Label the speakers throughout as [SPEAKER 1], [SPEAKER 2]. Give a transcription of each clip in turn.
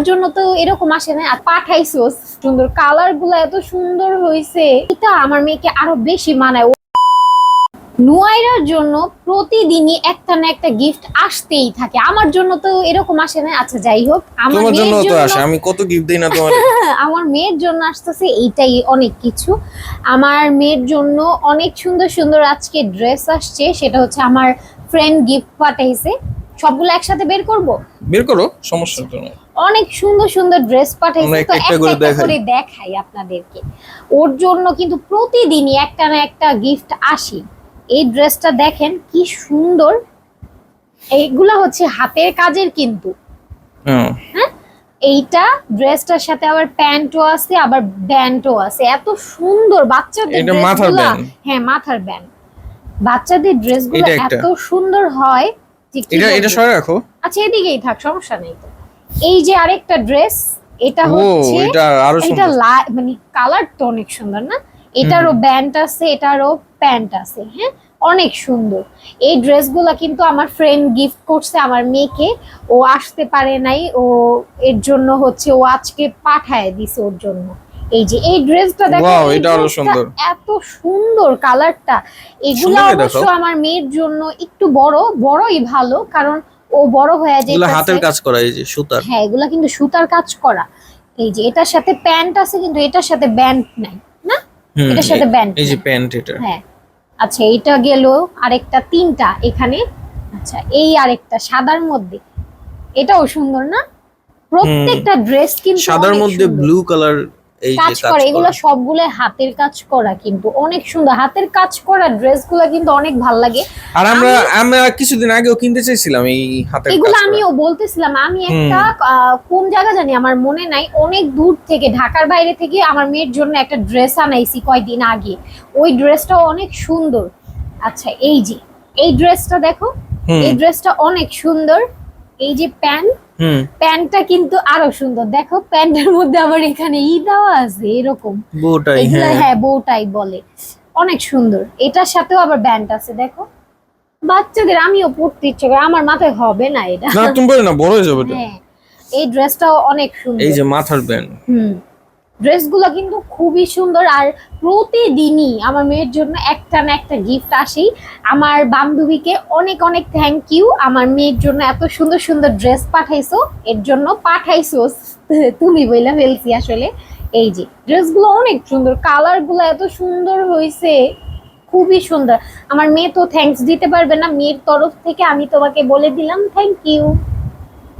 [SPEAKER 1] আমার জন্য তো এরকম আসে না আর পাঠাইছো। সুন্দর কালারগুলো এত সুন্দর হয়েছে এটা আমার মেয়েকে আরও বেশি মানায়। নুয়াইরার জন্য প্রতিদিনই একটা না একটা গিফট আসতেই থাকে। আমার জন্য তো এরকম আসে না আচ্ছা যাই হোক আমার
[SPEAKER 2] জন্য
[SPEAKER 1] মেয়ের
[SPEAKER 2] তো
[SPEAKER 1] জন্য
[SPEAKER 2] আসে। আমি কত গিফট দিই না তোমার?
[SPEAKER 1] আমার মেয়ের জন্য আসতেছে এইটাই অনেক কিছু। আমার মেয়ের জন্য অনেক সুন্দর সুন্দর আজকে ড্রেস আসছে। সেটা হচ্ছে আমার ফ্রেন্ড গিফট পাঠাইছে। সবগুলো একসাথে বের করব?
[SPEAKER 2] বের করো সমস্যা তো নেই
[SPEAKER 1] অনেক সুন্দর সুন্দর ড্রেস পাঠাইছে। তো
[SPEAKER 2] একটা করে দেখাই।
[SPEAKER 1] আপনাদেরকে। ওর জন্য কিন্তু প্রতিদিনই একটা না একটা গিফট আসি। এই ড্রেসটা দেখেন কি সুন্দর। এইগুলা হচ্ছে হাতের কাজের কিন্তু।
[SPEAKER 2] হ্যাঁ।
[SPEAKER 1] এইটা ড্রেসটার সাথে আবার প্যান্টও আছে আবার ব্যান্ডও আছে। এত সুন্দর বাচ্চাদের ড্রেসগুলা। হ্যাঁ মাথার ব্যান্ড বাচ্চাদের ড্রেসগুলো এত সুন্দর হয় যে
[SPEAKER 2] এটা এটা সরে রাখো।
[SPEAKER 1] আচ্ছা এদিকেই থাক সমস্যা নেই তো। এই যে আরেকটা ড্রেস এটা হচ্ছে
[SPEAKER 2] এটা
[SPEAKER 1] মানে কালার তো অনেক সুন্দর না? এটারও ব্যান্ড আছে এটারও প্যান্ট আছে হ্যাঁ? অনেক সুন্দর। এই ড্রেসগুলো কিন্তু আমার ফ্রেন্ড গিফট করছে আমার মেয়েকে। ও আসতে পারে নাই ও এর জন্য হচ্ছে ও আজকে পাঠায় দিছে ওর জন্য। এই যে এই ড্রেসটা দেখো
[SPEAKER 2] এটা
[SPEAKER 1] আরও
[SPEAKER 2] সুন্দর।
[SPEAKER 1] এত সুন্দর কালারটা। এগুলো অবশ্য আমার মেয়ের জন্য একটু বড় বড়ই ভালো কারণ ও বড় হয়ে যায়
[SPEAKER 2] হাতের কাজ করা এই যে সুতার।
[SPEAKER 1] হ্যাঁ এগুলা কিন্তু সুতার কাজ করা। এই যে এটার সাথে প্যান্ট আছে কিন্তু এটার সাথে ব্যান্ড নাই না? এটার সাথে ব্যান্ড
[SPEAKER 2] এই যে প্যান্ট এটা।
[SPEAKER 1] হ্যাঁ। আচ্ছা এটা গেল আরেকটা তিনটা এখানে। আচ্ছা এই আরেকটা সাদার মধ্যে। এটাও সুন্দর না? প্রত্যেকটা ড্রেস কিন্তু
[SPEAKER 2] সাদার মধ্যে ব্লু কালার
[SPEAKER 1] কাজ করে এগুলো সবগুলো হাতের কাজ করা কিন্তু অনেক সুন্দর। হাতের কাজ করা ড্রেসগুলো কিন্তু অনেক ভালো লাগে।
[SPEAKER 2] আর আমরা আমরা কিছুদিন আগেও কিনতে চাইছিলাম এই হাতের
[SPEAKER 1] এগুলো আমিও বলতেছিলাম আমি একটা আহ, কোন জায়গা জানি আমার মনে নাই অনেক দূর থেকে ঢাকার বাইরে থেকে আমার মেয়ের জন্য একটা ড্রেস আনাইছি কয়দিন আগে। ওই ড্রেসটাও অনেক সুন্দর। আচ্ছা এই যে এই ড্রেসটা দেখো। এই ড্রেসটা অনেক সুন্দর। এই যে প্যান্ট প্যান্টটা কিন্তু আরও সুন্দর। দেখো প্যান্টের মধ্যে আবার এখানে ই দেওয়া আছে এরকম। এগুলো
[SPEAKER 2] হ্যাঁ।
[SPEAKER 1] হ্যাঁ বউটাই বলে। অনেক সুন্দর। এটার সাথেও আবার ব্যান্ড আছে দেখো। বাচ্চাদের আমিও পড়তে ইচ্ছে করে আমার মাথায় হবে না এটা।
[SPEAKER 2] না তুমি বলে না বড় হয়ে যাবে
[SPEAKER 1] হ্যাঁ এই ড্রেসটাও অনেক সুন্দর।
[SPEAKER 2] এই যে মাথার ব্যান্ড
[SPEAKER 1] হুম। ড্রেসগুলো কিন্তু খুবই সুন্দর আর প্রতিদিনই আমার মেয়ের জন্য একটা না একটা গিফট আসেই। আমার বান্ধবীকে অনেক অনেক থ্যাংক ইউ আমার মেয়ের জন্য এত সুন্দর সুন্দর ড্রেস পাঠাইছো, এর জন্য পাঠাইছো। তুমি বইলা ফেলছি আসলে। এই যে, ড্রেসগুলো অনেক সুন্দর, কালারগুলো এত সুন্দর হয়েছে খুবই সুন্দর। আমার মেয়ে তো থ্যাঙ্কস দিতে পারবে না, মেয়ের তরফ থেকে আমি তোমাকে বলে দিলাম থ্যাংক ইউ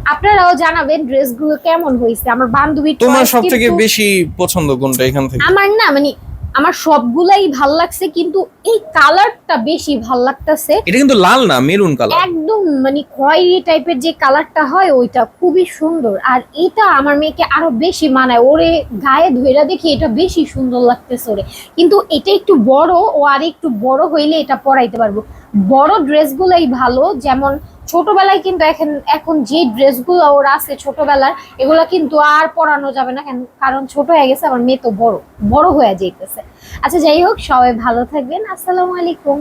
[SPEAKER 1] আপনারাও জানাবেন ড্রেসগুলো কেমন হয়েছে আমার বান্ধবীর
[SPEAKER 2] তোমার
[SPEAKER 1] choice
[SPEAKER 2] সব থেকে
[SPEAKER 1] কিন্তু-
[SPEAKER 2] বেশি পছন্দ কোনটা এখান থেকে?
[SPEAKER 1] আমার না মানে আমার সবগুলাই ভালো লাগছে কিন্তু এই কালারটা বেশি ভালো লাগতেছে।
[SPEAKER 2] এটা কিন্তু লাল না মেরুন কালার।
[SPEAKER 1] একদম মানে খয়েরি টাইপের যে কালারটা হয় ওইটা খুবই সুন্দর। আর এটা আমার মেয়েকে আরও বেশি মানায়। ওরে গায়ে ধইরা দেখি এটা বেশি সুন্দর লাগতেছে ওরে। কিন্তু এটা একটু বড় ও আর একটু বড় হইলে এটা পরাইতে পারব। বড় ড্রেসগুলাই ভালো যেমন ছোটবেলায় কিন্তু এখন এখন যে ড্রেসগুলো ওর আছে ছোটবেলার, এগুলো কিন্তু আর পরানো যাবে না, কেন- কারণ ছোট হয়ে গেছে আমার মেয়ে তো বড় বড় হয়ে যাইতেছে। আচ্ছা যাই হোক, সবাই ভালো থাকবেন, আসসালামু আলাইকুম।